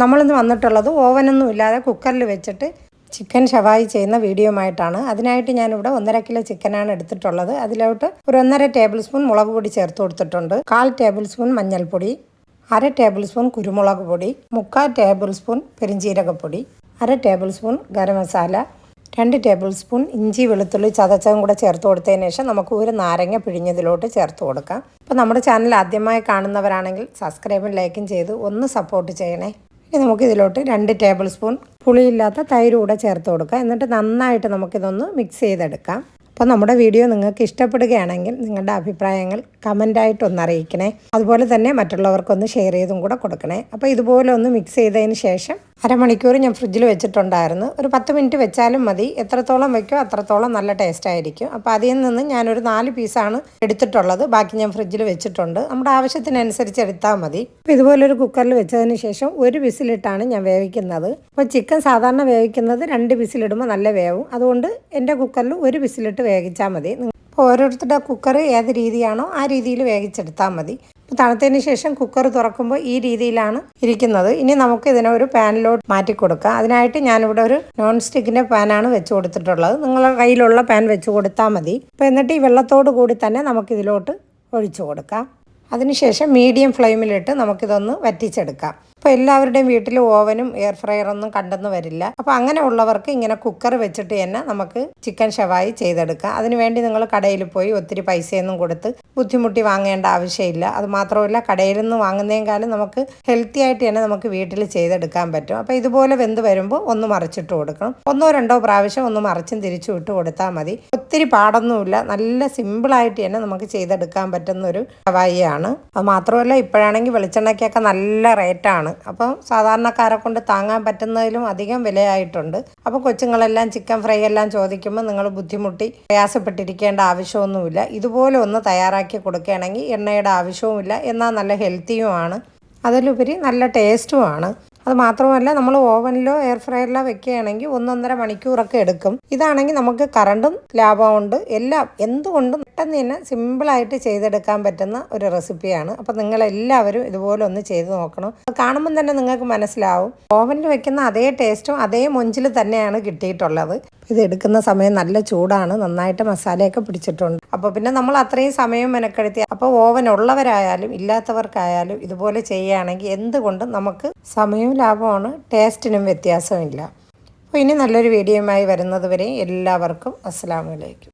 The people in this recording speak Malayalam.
നമ്മളിന്ന് വന്നിട്ടുള്ളത് ഓവനൊന്നും ഇല്ലാതെ കുക്കറിൽ വെച്ചിട്ട് ചിക്കൻ ഷവായി ചെയ്യുന്ന വീഡിയോയുമായിട്ടാണ്. അതിനായിട്ട് ഞാനിവിടെ ഒന്നര കിലോ ചിക്കനാണ് എടുത്തിട്ടുള്ളത്. അതിലോട്ട് ഒരു ഒന്നര ടേബിൾ സ്പൂൺ മുളക് പൊടി ചേർത്ത് കൊടുത്തിട്ടുണ്ട്. കാൽ ടേബിൾ സ്പൂൺ മഞ്ഞൾപ്പൊടി അര ടേബിൾ സ്പൂൺ കുരുമുളക് പൊടി മുക്കാൽ ടേബിൾ സ്പൂൺ പെരിഞ്ജീരകപ്പൊടി അര ടേബിൾ സ്പൂൺ ഗരം മസാല രണ്ട് ടേബിൾ സ്പൂൺ ഇഞ്ചി വെളുത്തുള്ളി ചതച്ചതും കൂടെ ചേർത്ത് കൊടുത്തതിന് ശേഷം നമുക്ക് ഒരു നാരങ്ങ പിഴിഞ്ഞതിലോട്ട് ചേർത്ത് കൊടുക്കാം. അപ്പോൾ നമ്മുടെ ചാനൽ ആദ്യമായി കാണുന്നവരാണെങ്കിൽ സബ്സ്ക്രൈബും ലൈക്കും ചെയ്ത് ഒന്ന് സപ്പോർട്ട് ചെയ്യണേ. ഇനി നമുക്ക് ഇതിലോട്ട് രണ്ട് ടേബിൾ സ്പൂൺ പുളിയില്ലാത്ത തൈര് കൂടെ ചേർത്ത് കൊടുക്കുക എന്നിട്ട് നന്നായിട്ട് നമുക്കിതൊന്ന് മിക്സ് ചെയ്തെടുക്കാം. അപ്പോൾ നമ്മുടെ വീഡിയോ നിങ്ങൾക്ക് ഇഷ്ടപ്പെടുകയാണെങ്കിൽ നിങ്ങളുടെ അഭിപ്രായങ്ങൾ കമന്റായിട്ടൊന്ന് അറിയിക്കണേ. അതുപോലെ തന്നെ മറ്റുള്ളവർക്കൊന്ന് ഷെയർ ചെയ്തും കൂടെ കൊടുക്കണേ. അപ്പോൾ ഇതുപോലെ ഒന്ന് മിക്സ് ചെയ്തതിന് ശേഷം അരമണിക്കൂർ ഞാൻ ഫ്രിഡ്ജിൽ വെച്ചിട്ടുണ്ടായിരുന്നു. ഒരു പത്ത് മിനിറ്റ് വെച്ചാലും മതി. എത്രത്തോളം വെക്കോ അത്രത്തോളം നല്ല ടേസ്റ്റ് ആയിരിക്കും. അപ്പോൾ അതിൽ നിന്ന് ഞാനൊരു നാല് പീസാണ് എടുത്തിട്ടുള്ളത്. ബാക്കി ഞാൻ ഫ്രിഡ്ജിൽ വെച്ചിട്ടുണ്ട്. നമ്മുടെ ആവശ്യത്തിനനുസരിച്ച് എടുത്താൽ മതി. അപ്പോൾ ഇതുപോലൊരു കുക്കറിൽ വെച്ചതിന് ശേഷം ഒരു വിസിലിട്ടാണ് ഞാൻ വേവിക്കുന്നത്. അപ്പോൾ ചിക്കൻ സാധാരണ വേവിക്കുന്നത് രണ്ട് വിസിലിടുമ്പോൾ നല്ല വേവും. അതുകൊണ്ട് എന്റെ കുക്കറിൽ ഒരു വിസിലിട്ട് വേവിച്ചാൽ മതി. അപ്പോൾ ഓരോരുത്തരുടെ കുക്കർ ഏത് രീതിയാണോ ആ രീതിയിൽ വേവിച്ചെടുത്താൽ മതി. അപ്പോൾ തണുത്തതിന് ശേഷം കുക്കർ തുറക്കുമ്പോൾ ഈ രീതിയിലാണ് ഇരിക്കുന്നത്. ഇനി നമുക്ക് ഇതിനെ ഒരു പാനിലോട്ട് മാറ്റി കൊടുക്കാം. അതിനായിട്ട് ഞാനിവിടെ ഒരു നോൺ സ്റ്റിക്കിന്റെ പാനാണ് വെച്ച് കൊടുത്തിട്ടുള്ളത്. നിങ്ങളുടെ കയ്യിലുള്ള പാൻ വെച്ച് കൊടുത്താൽ മതി. അപ്പോൾ എന്നിട്ട് ഈ വെള്ളത്തോട് കൂടി തന്നെ നമുക്കിതിലോട്ട് ഒഴിച്ചു കൊടുക്കാം. അതിനുശേഷം മീഡിയം ഫ്ലെയിമിലിട്ട് നമുക്കിതൊന്ന് വറ്റിച്ചെടുക്കാം. അപ്പോൾ എല്ലാവരുടെയും വീട്ടിൽ ഓവനും എയർ ഫ്രയറൊന്നും കണ്ടെന്ന് വരില്ല. അപ്പോൾ അങ്ങനെ ഉള്ളവർക്ക് ഇങ്ങനെ കുക്കർ വെച്ചിട്ട് തന്നെ നമുക്ക് ചിക്കൻ ഷവായി ചെയ്തെടുക്കാം. അതിനുവേണ്ടി നിങ്ങൾ കടയിൽ പോയി ഒത്തിരി പൈസയൊന്നും കൊടുത്ത് ബുദ്ധിമുട്ടി വാങ്ങേണ്ട ആവശ്യമില്ല. അത് മാത്രമല്ല കടയിൽ നിന്ന് വാങ്ങുന്നതിനേക്കാളും നമുക്ക് ഹെൽത്തി ആയിട്ട് തന്നെ നമുക്ക് വീട്ടിൽ ചെയ്തെടുക്കാൻ പറ്റും. അപ്പോൾ ഇതുപോലെ വെന്ത് വരുമ്പോൾ ഒന്ന് മറിച്ചിട്ട് കൊടുക്കണം. ഒന്നോ രണ്ടോ പ്രാവശ്യം ഒന്ന് മറിച്ചും തിരിച്ചു വിട്ട് കൊടുത്താൽ മതി. ഒത്തിരി പാടൊന്നുമില്ല. നല്ല സിമ്പിളായിട്ട് തന്നെ നമുക്ക് ചെയ്തെടുക്കാൻ പറ്റുന്ന ഒരു ഷവായിയാണ് അത് മാത്രമല്ല ഇപ്പോഴാണെങ്കിൽ വെളിച്ചെണ്ണയ്ക്കൊക്കെ നല്ല റേറ്റാണ് അപ്പം സാധാരണക്കാരെ കൊണ്ട് താങ്ങാൻ പറ്റുന്നതിലും അധികം വിലയായിട്ടുണ്ട്. അപ്പോൾ കൊച്ചുങ്ങളെല്ലാം ചിക്കൻ ഫ്രൈ എല്ലാം ചോദിക്കുമ്പോൾ നിങ്ങൾ ബുദ്ധിമുട്ടി പ്രയാസപ്പെട്ടിരിക്കേണ്ട ആവശ്യമൊന്നുമില്ല. ഇതുപോലെ ഒന്ന് തയ്യാറാക്കി കൊടുക്കുകയാണെങ്കിൽ എണ്ണയുടെ ആവശ്യവുമില്ല. എന്നാൽ നല്ല ഹെൽത്തിയുമാണ്. അതിലുപരി നല്ല ടേസ്റ്റുമാണ്. അത് മാത്രമല്ല നമ്മൾ ഓവനിലോ എയർ ഫ്രയറിലോ വെക്കുകയാണെങ്കിൽ ഒന്നൊന്നര മണിക്കൂറൊക്കെ എടുക്കും. ഇതാണെങ്കിൽ നമുക്ക് കറണ്ടും ലാഭമുണ്ട് എല്ലാം എന്തുകൊണ്ടും പെട്ടെന്ന് തന്നെ സിമ്പിളായിട്ട് ചെയ്തെടുക്കാൻ പറ്റുന്ന ഒരു റെസിപ്പിയാണ്. അപ്പോൾ നിങ്ങളെല്ലാവരും ഇതുപോലെ ഒന്ന് ചെയ്ത് നോക്കണം. കാണുമ്പം തന്നെ നിങ്ങൾക്ക് മനസ്സിലാവും. ഓവനിൽ വെക്കുന്ന അതേ ടേസ്റ്റും അതേ മൊഞ്ചിൽ തന്നെയാണ് കിട്ടിയിട്ടുള്ളത്. ഇത് എടുക്കുന്ന സമയം നല്ല ചൂടാണ് നന്നായിട്ട് മസാലയൊക്കെ പിടിച്ചിട്ടുണ്ട്. അപ്പോൾ പിന്നെ നമ്മൾ അത്രയും സമയം മെനക്കെടുത്തി അപ്പോൾ ഓവൻ ഉള്ളവരായാലും ഇല്ലാത്തവർക്കായാലും ഇതുപോലെ ചെയ്യുകയാണെങ്കിൽ എന്തുകൊണ്ടും നമുക്ക് സമയവും ലാഭമാണ് ടേസ്റ്റിനും വ്യത്യാസമില്ല അപ്പോൾ ഇനി നല്ലൊരു വീഡിയോയുമായി വരുന്നത് വരെ എല്ലാവർക്കും അസ്സാം വലൈക്കും